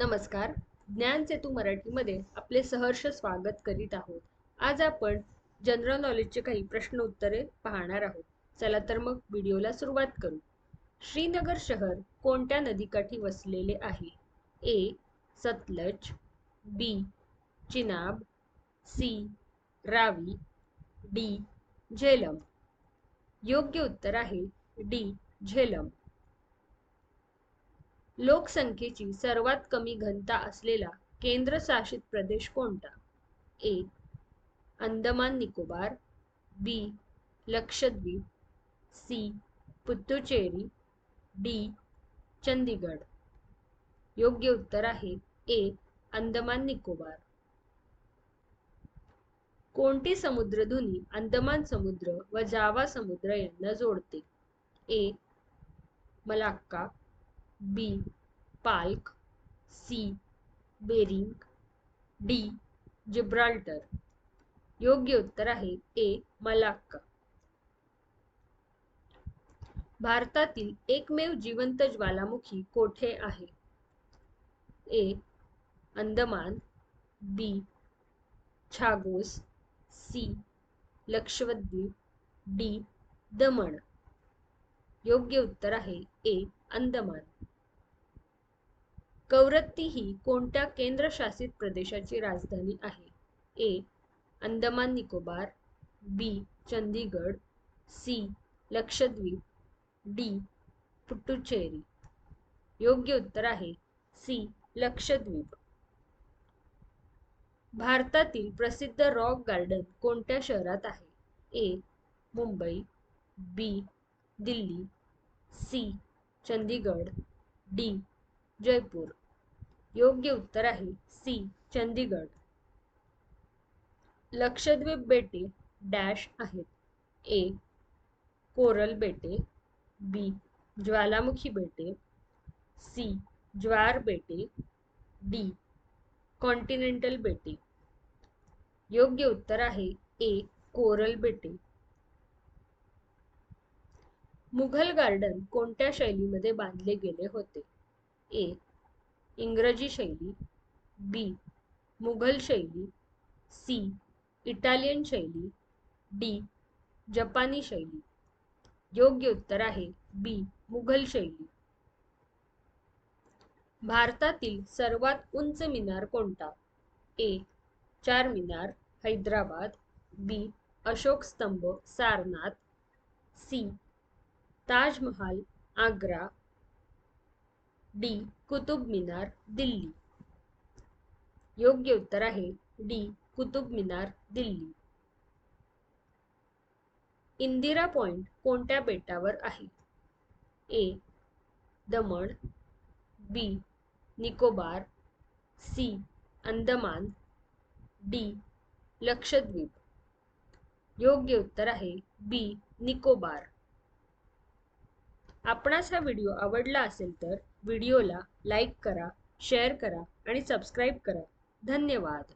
नमस्कार. ज्ञान सेतू मराठीमध्ये आपले सहर्ष स्वागत करीत आहोत. आज आपण जनरल नॉलेजचे काही प्रश्न उत्तरे पाहणार आहोत. चला तर मग व्हिडिओला सुरुवात करू. श्रीनगर शहर कोणत्या नदीकाठी वसलेले आहे? A Sutlej B Chenab C Ravi D Jhelum. योग्य उत्तर आहे डी झेलम. लोकसंख्येची सर्वात कमी घनता असलेला केंद्रशासित प्रदेश कोणता? A. Andaman Nicobar B. Lakshadweep C. Puducherry D. Chandigarh योग्य उत्तर आहे ए. अंदमान निकोबार. कोणती समुद्रधुनी अंदमान समुद्र व जावा समुद्र यांना जोडते? A. Malacca B Palk. C Bering. D Gibraltar. योग्य उत्तर आहे ए मलाक्का. भारतातील एकमेव जिवंत ज्वालामुखी कोठे आहे? A Andaman. B Chagos. C Lakshadweep. D Daman. योग्य उत्तर आहे ए अंदमान. कवरत्ती ही कोणत्या केंद्रशासित प्रदेशाची राजधानी आहे? A. Andaman Nicobar B. Chandigarh C. Lakshadweep D. Puducherry योग्य उत्तर आहे सी. लक्षद्वीप. भारतातील प्रसिद्ध रॉक गार्डन कोणत्या शहरात आहे? A. Mumbai B. Delhi C. Chandigarh D. Jaipur. योग्य उत्तर आहे सी चंदीगड. लक्षद्वीप बेटे डॅश आहेत. ए कोरल बेटे. बी ज्वालामुखी बेटे. सी ज्वार बेटे. डी कॉन्टिनेंटल बेटे. योग्य उत्तर आहे ए कोरल बेटे. मुघल गार्डन कोणत्या शैलीमध्ये बांधले गेले होते? ए इंग्रजी शैली बी मुघल शैली सी इटालियन शैली डी जपानी शैली. योग्य उत्तर आहे बी मुघल शैली. भारतातील सर्वात उंच मिनार कोणता? ए चार मिनार Hyderabad. B Ashok Stambh Sarnath. C Taj Mahal Agra. D. Qutub Minar Delhi. योग्य उत्तर आहे डी. कुतुब मिनार दिल्ली. इंदिरा पॉइंट कोणत्या बेटावर आहे? A. Daman B. Nicobar C. Andaman D. Lakshadweep. योग्य उत्तर आहे बी. निकोबार. आपणास हा व्हिडिओ आवडला असेल तर व्हिडिओला लाईक करा शेअर करा आणि सबस्क्राईब करा. धन्यवाद.